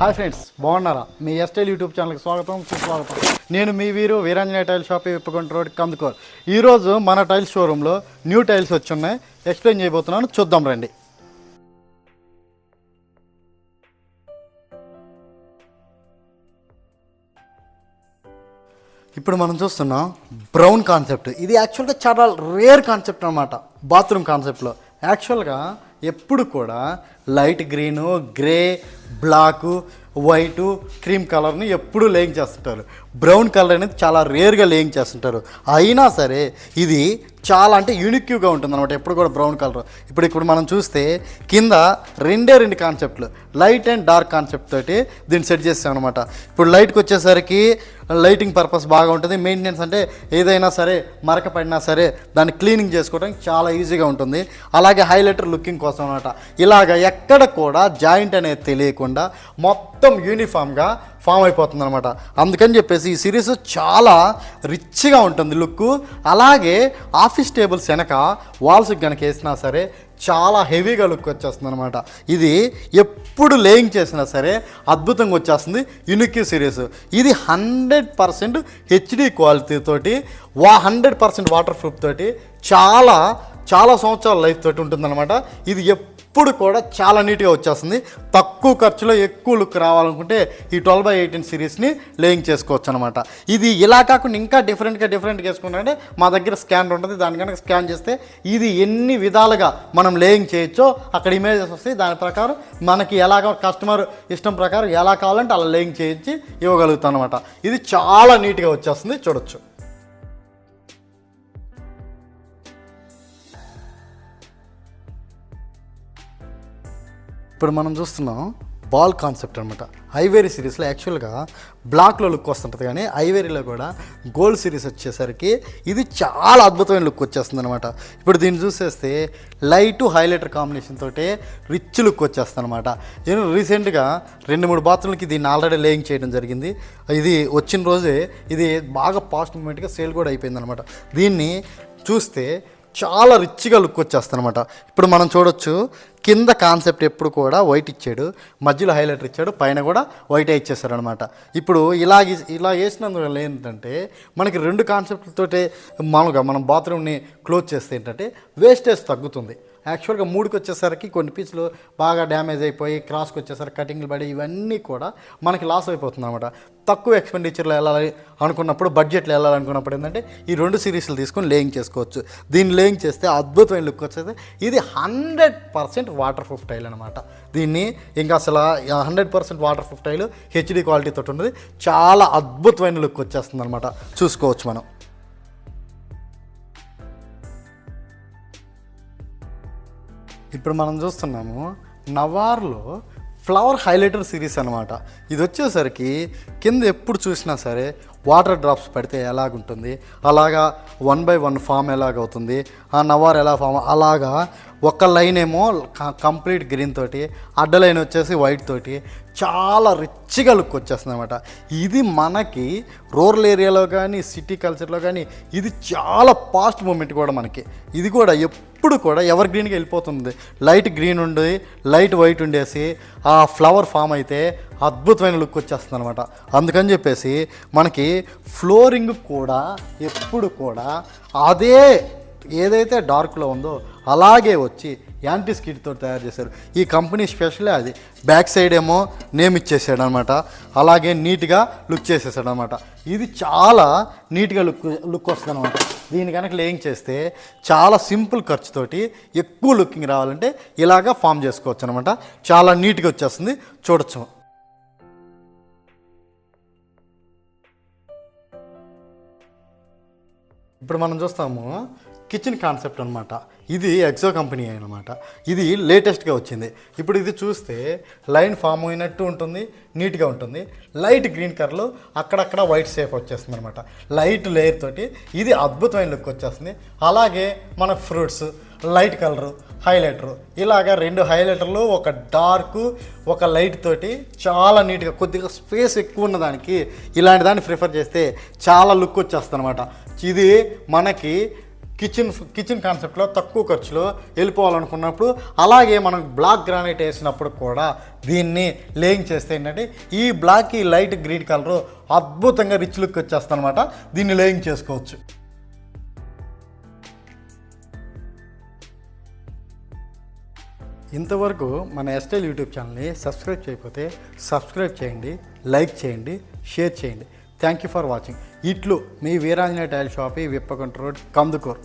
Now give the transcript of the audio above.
Hi friends బాగున్నారా? మీ ఎస్టైల్ YouTube ఛానల్కి స్వాగతం సుస్వాగతం. నేను మీ వీరు Veeranjaneya tile shop Vippakonda road Kandukur. ఈరోజు మన టైల్స్ షోరూంలో న్యూ టైల్స్ వచ్చి ఉన్నాయి ఎక్స్ప్లెయిన్ చేయబోతున్నాను చూద్దాం రండి. ఇప్పుడు మనం చూస్తున్నాం బ్రౌన్ కాన్సెప్ట్. ఇది యాక్చువల్గా చాలా రేర్ కాన్సెప్ట్ అనమాట బాత్రూమ్ కాన్సెప్ట్లో. యాక్చువల్గా ఎప్పుడు కూడా light green grey black white cream కలర్ని ఎప్పుడూ లేయింగ్ చేస్తుంటారు. బ్రౌన్ కలర్ అనేది చాలా రేర్గా లేయింగ్ చేస్తుంటారు. అయినా సరే ఇది చాలా అంటే యూనిక్యూగా ఉంటుంది అనమాట ఎప్పుడు కూడా బ్రౌన్ కలర్. ఇప్పుడు ఇప్పుడు మనం చూస్తే కింద రెండే రెండు కాన్సెప్ట్లు లైట్ అండ్ డార్క్ కాన్సెప్ట్ తోటి దీన్ని సెట్ చేస్తాం అనమాట ఇప్పుడు లైట్కి వచ్చేసరికి లైటింగ్ పర్పస్ బాగా ఉంటుంది. మెయింటెనెన్స్ అంటే ఏదైనా సరే మరక పడినా సరే దాన్ని క్లీనింగ్ చేసుకోవడానికి చాలా ఈజీగా ఉంటుంది. అలాగే హైలైటర్ లుకింగ్ కోసం అనమాట ఇలాగ ఎక్కడ కూడా జాయింట్ అనేది తెలియకుండా మొత్తం యూనిఫామ్గా ఫామ్ అయిపోతుంది అనమాట అందుకని చెప్పేసి ఈ సిరీస్ చాలా రిచ్గా ఉంటుంది లుక్ అలాగే ఆఫీస్ టేబుల్స్ వెనక వాల్స్కి కనుక వేసినా సరే చాలా హెవీగా లుక్ వచ్చేస్తుంది అనమాట ఇది ఎప్పుడు లేయింగ్ చేసినా సరే అద్భుతంగా వచ్చేస్తుంది యునిక్యూ సిరీస్ ఇది హండ్రెడ్ పర్సెంట్ హెచ్డి క్వాలిటీ తోటి వా హండ్రెడ్ పర్సెంట్ వాటర్ ప్రూఫ్ తోటి చాలా చాలా సంవత్సరాల లైఫ్ తోటి ఉంటుందన్నమాట. ఇది ఎప్పుడు కూడా చాలా నీట్గా వచ్చేస్తుంది. తక్కువ ఖర్చులో ఎక్కువ లుక్ రావాలనుకుంటే ఈ ట్వెల్వ్ బై ఎయిటీన్ సిరీస్ని లేయింగ్ చేసుకోవచ్చు అనమాట ఇది ఇలా కాకుండా ఇంకా డిఫరెంట్గా డిఫరెంట్గా వేసుకుంటే మా దగ్గర స్కాన్ ఉంటుంది. దాని కనుక స్కాన్ చేస్తే ఇది ఎన్ని విధాలుగా మనం లేయింగ్ చేయొచ్చో అక్కడ ఇమేజెస్ వస్తాయి. దాని ప్రకారం మనకి ఎలా కస్టమర్ ఇష్టం ప్రకారం ఎలా కావాలంటే అలా లేయింగ్ చేయించి ఇవ్వగలుగుతాం అనమాట ఇది చాలా నీట్గా వచ్చేస్తుంది. చూడొచ్చు. ఇప్పుడు మనం చూస్తున్నాం బాల్ కాన్సెప్ట్ అనమాట ఐవేరీ సిరీస్లో యాక్చువల్గా బ్లాక్లో లుక్ వస్తుంటుంది కానీ ఐవేరీలో కూడా గోల్డ్ సిరీస్ వచ్చేసరికి ఇది చాలా అద్భుతమైన లుక్ వచ్చేస్తుంది అనమాట ఇప్పుడు దీన్ని చూసేస్తే లైట్ హైలైటర్ కాంబినేషన్ తోటే రిచ్ లుక్ వచ్చేస్తుంది అనమాట నేను రీసెంట్గా రెండు మూడు బాత్రూమ్లకి దీన్ని ఆల్రెడీ లేయింగ్ చేయడం జరిగింది. ఇది వచ్చిన రోజే ఇది బాగా పాస్ట్ మూమెంట్గా సేల్ కూడా అయిపోయింది అనమాట దీన్ని చూస్తే చాలా రిచ్గా లుక్ వచ్చేస్తుంది అనమాట ఇప్పుడు మనం చూడొచ్చు కింద కాన్సెప్ట్ ఎప్పుడు కూడా వైట్ ఇచ్చాడు మధ్యలో హైలైటర్ ఇచ్చాడు పైన కూడా వైటే ఇచ్చేసారు అనమాట ఇప్పుడు ఇలా ఇలా వేసినందువల్ల ఏంటంటే మనకి రెండు కాన్సెప్ట్లతోటే మామూలుగా మనం బాత్రూమ్ని క్లోజ్ చేస్తే ఏంటంటే వేస్టేజ్ తగ్గుతుంది. యాక్చువల్గా మూడుకి వచ్చేసరికి కొన్ని పీసులు బాగా డ్యామేజ్ అయిపోయి క్రాస్కి వచ్చేసరికి కటింగ్లు పడి ఇవన్నీ కూడా మనకి లాస్ అయిపోతుంది అనమాట తక్కువ ఎక్స్పెండిచర్లో వెళ్ళాలి అనుకున్నప్పుడు బడ్జెట్లో వెళ్ళాలనుకున్నప్పుడు ఏంటంటే ఈ రెండు సిరీస్లు తీసుకొని లేయింగ్ చేసుకోవచ్చు. దీన్ని లేయింగ్ చేస్తే అద్భుతమైన లుక్ వచ్చేది. ఇది hundred percent waterproof tile అనమాట దీన్ని ఇంకా అసలు hundred percent waterproof tile HD క్వాలిటీతో ఉన్నది. చాలా అద్భుతమైన లుక్ వచ్చేస్తుంది అనమాట చూసుకోవచ్చు మనం. ఇప్పుడు మనం చూస్తున్నాము నవార్లో ఫ్లవర్ హైలైటర్ సిరీస్ అనమాట ఇది వచ్చేసరికి కింద ఎప్పుడు చూసినా సరే వాటర్ డ్రాప్స్ పడితే ఎలాగుంటుంది? అలాగా వన్ బై వన్ ఫామ్ ఎలాగవుతుంది? ఆ నవార్ ఎలా ఫామ్ అలాగా ఒక లైన్ ఏమో కంప్లీట్ గ్రీన్ తోటి అడ్డ లైన్ వచ్చేసి వైట్ తోటి చాలా రిచ్గా లుక్ వచ్చేస్తుంది అనమాట ఇది మనకి రూరల్ ఏరియాలో కానీ సిటీ కల్చర్లో కానీ ఇది చాలా పాస్ట్ మూమెంట్ కూడా మనకి. ఇది కూడా ఎప్పుడు కూడా ఎవర్ గ్రీన్కి వెళ్ళిపోతుంది. లైట్ గ్రీన్ ఉండి లైట్ వైట్ ఉండేసి ఆ ఫ్లవర్ ఫామ్ అయితే అద్భుతమైన లుక్ వచ్చేస్తుంది అనమాట అందుకని చెప్పేసి మనకి ఫ్లోరింగ్ కూడా ఎప్పుడు కూడా అదే ఏదైతే డార్క్లో ఉందో అలాగే వచ్చి యాంటీ స్కిడ్తో తయారు చేశారు. ఈ కంపెనీ స్పెషలే అది. బ్యాక్ సైడ్ ఏమో నేమ్ ఇచ్చేసాడు అనమాట అలాగే నీట్గా లుక్ చేసేసాడు అనమాట ఇది చాలా నీట్గా లుక్ లుక్ వస్తుంది అనమాట దీని కనుక లేయింగ్ చేస్తే చాలా సింపుల్ ఖర్చుతోటి ఎక్కువ లుకింగ్ రావాలంటే ఇలాగా ఫామ్ చేసుకోవచ్చు అనమాట చాలా నీట్గా వచ్చేస్తుంది. చూడొచ్చు. ఇప్పుడు మనం చూస్తాము. కిచెన్ కాన్సెప్ట్ అనమాట ఇది ఎక్సో కంపెనీ అనమాట ఇది లేటెస్ట్గా వచ్చింది. ఇప్పుడు ఇది చూస్తే లైన్ ఫామ్ అయినట్టు ఉంటుంది నీట్గా ఉంటుంది. లైట్ గ్రీన్ కలర్లో అక్కడక్కడ వైట్ షేప్ వచ్చేస్తుంది అనమాట లైట్ లేయర్ తోటి ఇది అద్భుతమైన లుక్ వచ్చేస్తుంది. అలాగే మన ఫ్రూట్స్ లైట్ కలరు హైలైటరు ఇలాగా రెండు హైలైటర్లు ఒక డార్క్ ఒక లైట్ తోటి చాలా నీట్గా కొద్దిగా స్పేస్ ఎక్కువ ఉన్న దానికి ఇలాంటి దాన్ని ప్రిఫర్ చేస్తే చాలా లుక్ వచ్చేస్తుంది అనమాట ఇది మనకి కిచెన్ కిచెన్ కాన్సెప్ట్లో తక్కువ ఖర్చులో వెళ్ళిపోవాలనుకున్నప్పుడు అలాగే మనం బ్లాక్ గ్రానైట్ వేసినప్పుడు కూడా దీన్ని లేయింగ్ చేస్తే ఏంటంటే ఈ బ్లాక్ ఈ లైట్ గ్రీన్ కలర్ అద్భుతంగా రిచ్ లుక్ వచ్చేస్తుంది అనమాట దీన్ని లేయింగ్ చేసుకోవచ్చు. ఇంతవరకు మన ఎస్టైల్ యూట్యూబ్ ఛానల్ని సబ్స్క్రైబ్ చేయకపోతే సబ్స్క్రైబ్ చేయండి లైక్ చేయండి షేర్ చేయండి. థ్యాంక్ యూ ఫర్ వాచింగ్ ఇట్లు మీ Veeranjaneya tile shop Vippakunta road Kandukur.